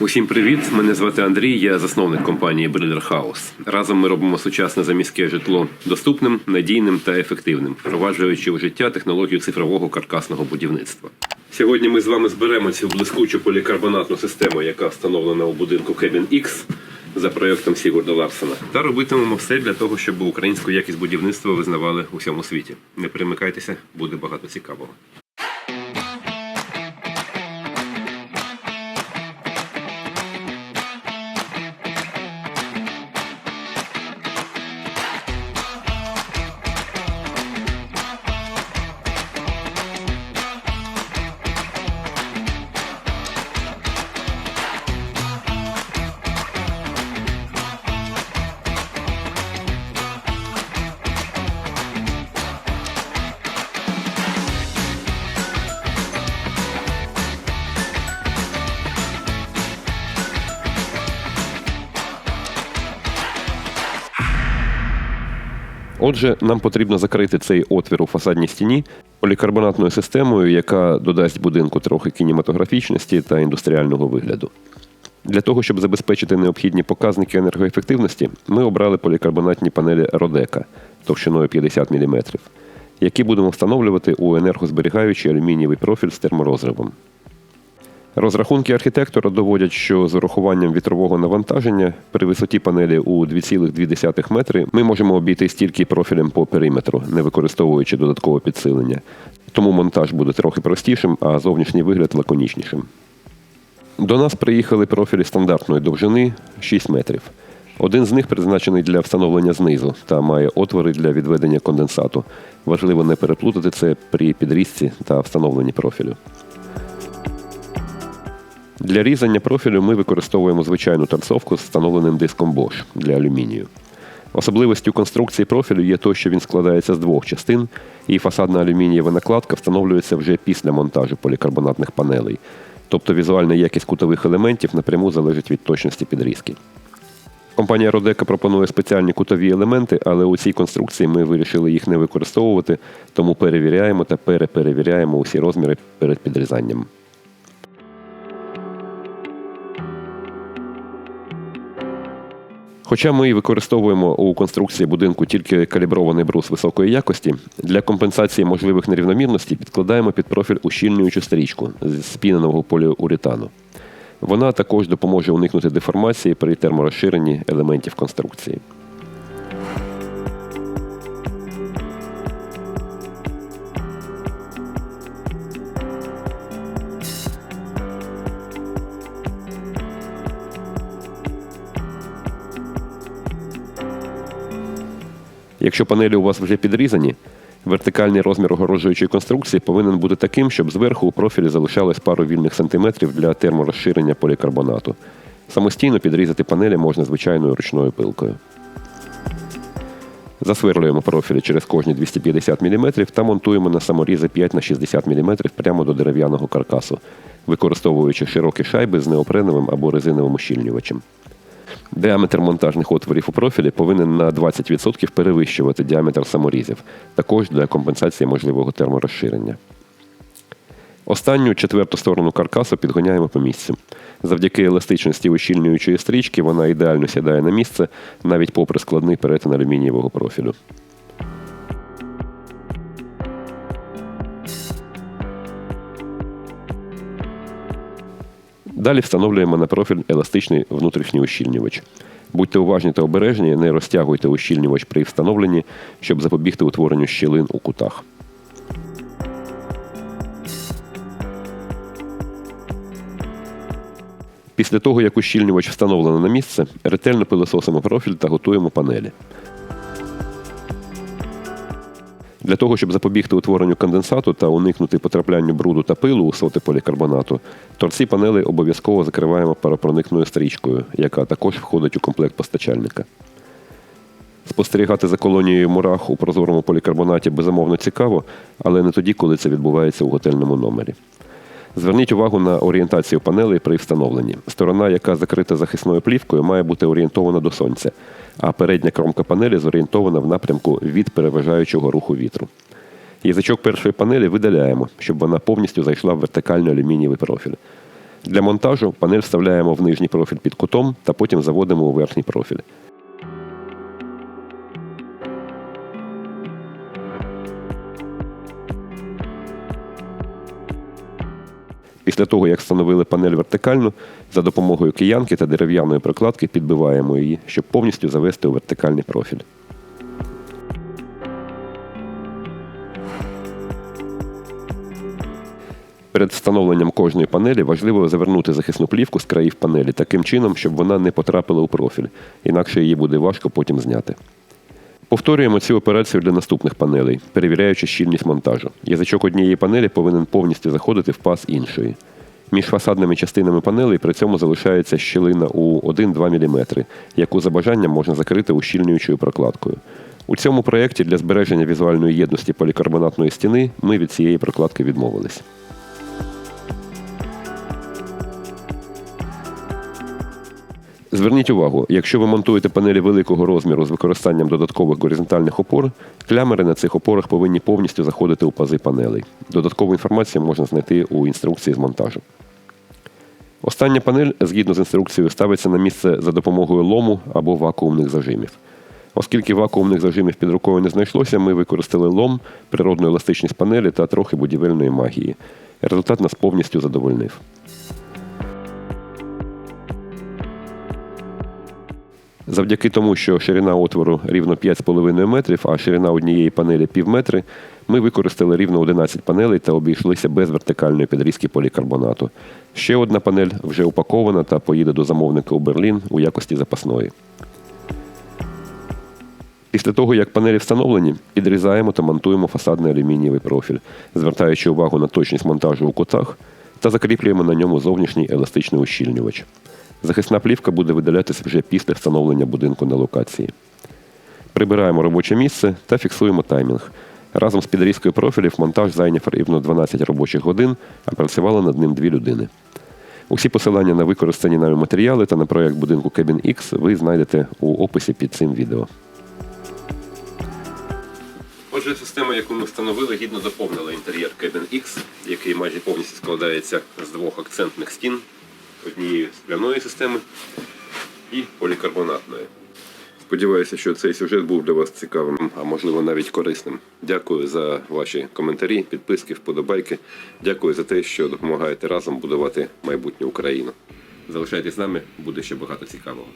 Усім привіт! Мене звати Андрій, я засновник компанії Breeder House. Разом ми робимо сучасне заміське житло доступним, надійним та ефективним, впроваджуючи у життя технологію цифрового каркасного будівництва. Сьогодні ми з вами зберемо цю блискучу полікарбонатну систему, яка встановлена у будинку Cabin X за проєктом Сігурда Ларсена, та робитимемо все для того, щоб українську якість будівництва визнавали у всьому світі. Не перемикайтеся, буде багато цікавого. Отже, нам потрібно закрити цей отвір у фасадній стіні полікарбонатною системою, яка додасть будинку трохи кінематографічності та індустріального вигляду. Для того, щоб забезпечити необхідні показники енергоефективності, ми обрали полікарбонатні панелі Родека товщиною 50 мм, які будемо встановлювати у енергозберігаючий алюмінієвий профіль з терморозривом. Розрахунки архітектора доводять, що з урахуванням вітрового навантаження при висоті панелі у 2,2 метри ми можемо обійти стільки профілем по периметру, не використовуючи додаткове підсилення. Тому монтаж буде трохи простішим, а зовнішній вигляд лаконічнішим. До нас приїхали профілі стандартної довжини 6 метрів. Один з них призначений для встановлення знизу та має отвори для відведення конденсату. Важливо не переплутати це при підрізці та встановленні профілю. Для різання профілю ми використовуємо звичайну торцовку з встановленим диском Bosch для алюмінію. Особливістю конструкції профілю є те, що він складається з двох частин, і фасадна алюмінієва накладка встановлюється вже після монтажу полікарбонатних панелей. Тобто візуальна якість кутових елементів напряму залежить від точності підрізки. Компанія Родека пропонує спеціальні кутові елементи, але у цій конструкції ми вирішили їх не використовувати, тому перевіряємо та переперевіряємо усі розміри перед підрізанням. Хоча ми використовуємо у конструкції будинку тільки калібрований брус високої якості, для компенсації можливих нерівномірностей підкладаємо під профіль ущільнюючу стрічку з спіненого поліуретану. Вона також допоможе уникнути деформації при терморозширенні елементів конструкції. Якщо панелі у вас вже підрізані, вертикальний розмір огороджуючої конструкції повинен бути таким, щоб зверху у профілі залишалось пару вільних сантиметрів для терморозширення полікарбонату. Самостійно підрізати панелі можна звичайною ручною пилкою. Засверлюємо профілі через кожні 250 мм та монтуємо на саморізи 5 на 60 мм прямо до дерев'яного каркасу, використовуючи широкі шайби з неопреновим або резиновим ущільнювачем. Діаметр монтажних отворів у профілі повинен на 20% перевищувати діаметр саморізів, також для компенсації можливого терморозширення. Останню четверту сторону каркасу підгоняємо по місцю. Завдяки еластичності ущільнюючої стрічки вона ідеально сідає на місце, навіть попри складний перетин алюмінієвого профілю. Далі встановлюємо на профіль еластичний внутрішній ущільнювач. Будьте уважні та обережні, не розтягуйте ущільнювач при встановленні, щоб запобігти утворенню щілин у кутах. Після того, як ущільнювач встановлено на місце, ретельно пилососимо профіль та готуємо панелі. Для того, щоб запобігти утворенню конденсату та уникнути потраплянню бруду та пилу у соти полікарбонату, торці панелей обов'язково закриваємо паропроникною стрічкою, яка також входить у комплект постачальника. Спостерігати за колонією мурах у прозорому полікарбонаті безумовно цікаво, але не тоді, коли це відбувається у готельному номері. Зверніть увагу на орієнтацію панелей при встановленні. Сторона, яка закрита захисною плівкою, має бути орієнтована до сонця, а передня кромка панелі зорієнтована в напрямку від переважаючого руху вітру. Язичок першої панелі видаляємо, щоб вона повністю зайшла в вертикальний алюмінієвий профіль. Для монтажу панель вставляємо в нижній профіль під кутом та потім заводимо у верхній профіль. Після того, як встановили панель вертикально, за допомогою киянки та дерев'яної прокладки підбиваємо її, щоб повністю завести у вертикальний профіль. Перед встановленням кожної панелі важливо завернути захисну плівку з країв панелі таким чином, щоб вона не потрапила у профіль, інакше її буде важко потім зняти. Повторюємо цю операцію для наступних панелей, перевіряючи щільність монтажу. Язичок однієї панелі повинен повністю заходити в паз іншої. Між фасадними частинами панелей при цьому залишається щілина у 1-2 мм, яку за бажанням можна закрити ущільнюючою прокладкою. У цьому проєкті для збереження візуальної єдності полікарбонатної стіни ми від цієї прокладки відмовились. Зверніть увагу, якщо ви монтуєте панелі великого розміру з використанням додаткових горизонтальних опор, клямери на цих опорах повинні повністю заходити у пази панелей. Додаткову інформацію можна знайти у інструкції з монтажу. Остання панель, згідно з інструкцією, ставиться на місце за допомогою лому або вакуумних зажимів. Оскільки вакуумних зажимів під рукою не знайшлося, ми використали лом, природну еластичність панелі та трохи будівельної магії. Результат нас повністю задовольнив. Завдяки тому, що ширина отвору рівно 5,5 метрів, а ширина однієї панелі пів метри, ми використали рівно 11 панелей та обійшлися без вертикальної підрізки полікарбонату. Ще одна панель вже упакована та поїде до замовника у Берлін у якості запасної. Після того, як панелі встановлені, підрізаємо та монтуємо фасадний алюмінієвий профіль, звертаючи увагу на точність монтажу у кутах та закріплюємо на ньому зовнішній еластичний ущільнювач. Захисна плівка буде видалятися вже після встановлення будинку на локації. Прибираємо робоче місце та фіксуємо таймінг. Разом з підрізкою профілів монтаж зайняв рівно 12 робочих годин, а працювало над ним дві людини. Усі посилання на використані нами матеріали та на проект будинку Cabin X ви знайдете у описі під цим відео. Отже, система, яку ми встановили, гідно доповнила інтер'єр Cabin X, який майже повністю складається з двох акцентних стін, однієї скляної системи і полікарбонатної. Сподіваюся, що цей сюжет був для вас цікавим, а можливо навіть корисним. Дякую за ваші коментарі, підписки, вподобайки. Дякую за те, що допомагаєте разом будувати майбутню Україну. Залишайтесь з нами, буде ще багато цікавого.